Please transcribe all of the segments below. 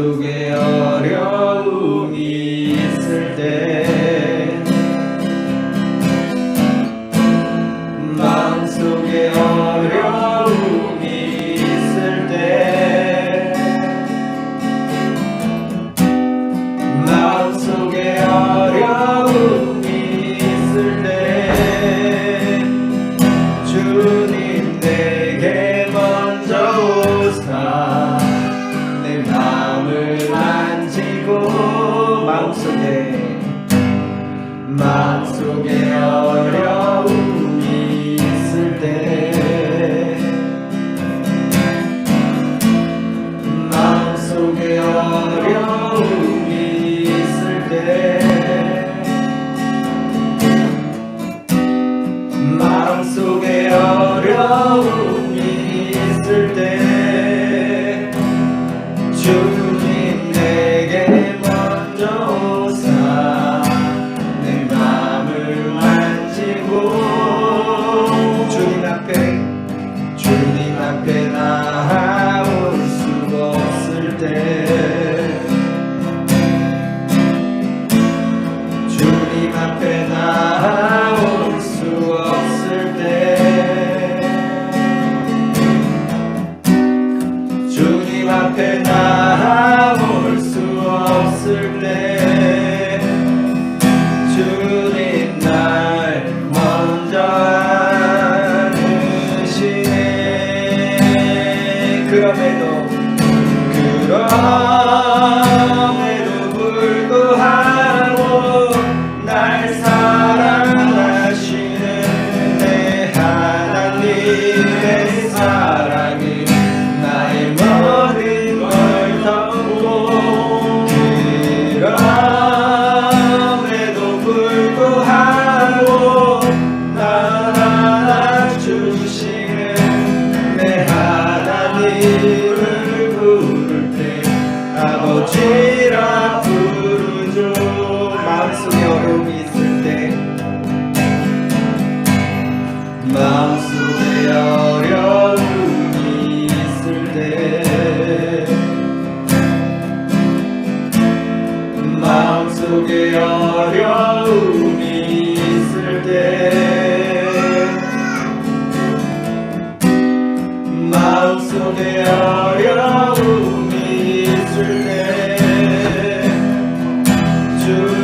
속에 어려움이 있을 때 마음속에 어려움이 있을 때 마음속에 어려움이 있을 때 to Deus. to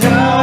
tell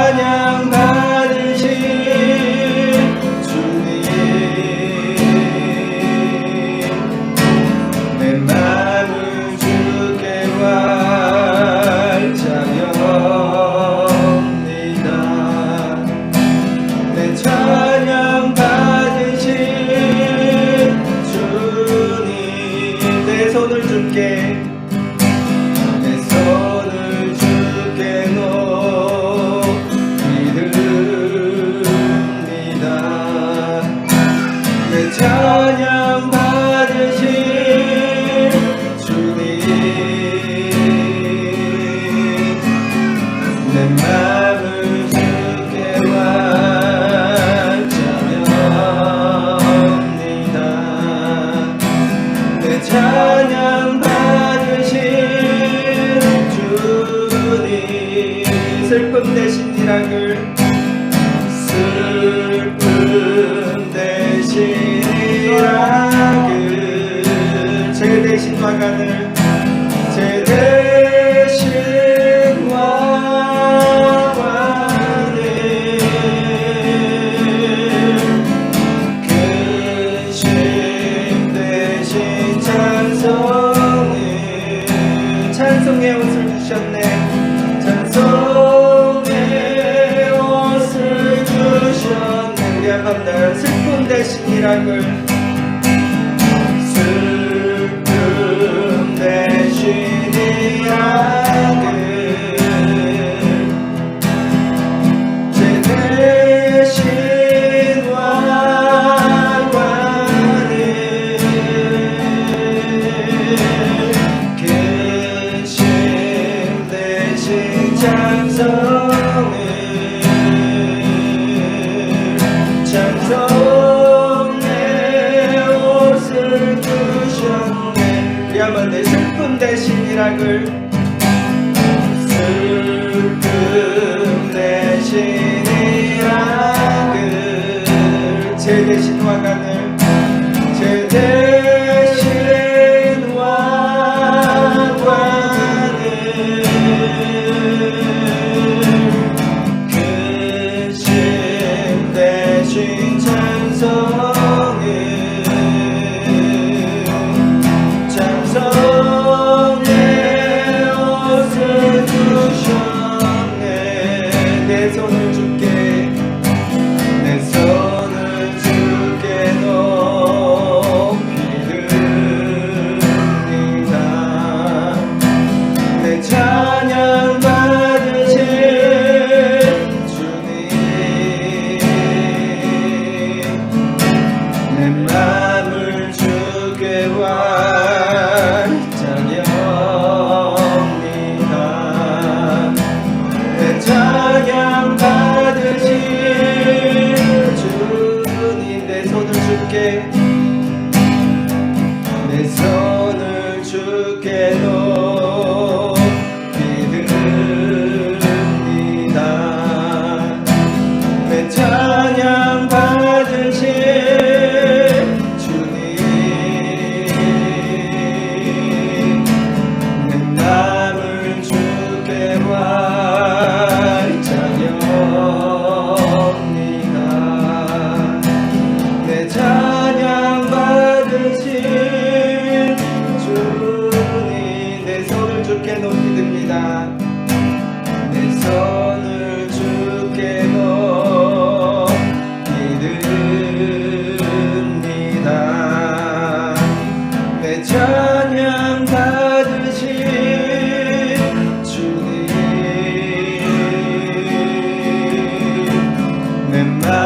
슬픔 대신 일학을. 슬픔 대신 일학을. 제 대신 화관을 대 한번 내 슬픔 대신 일학을 슬픔 대신 일학을 제 대신 화관을 내 손을 줄게. 내 손을 주께 높이 듭니다. 내 찬양 받으신 주님. 내 맘을 remember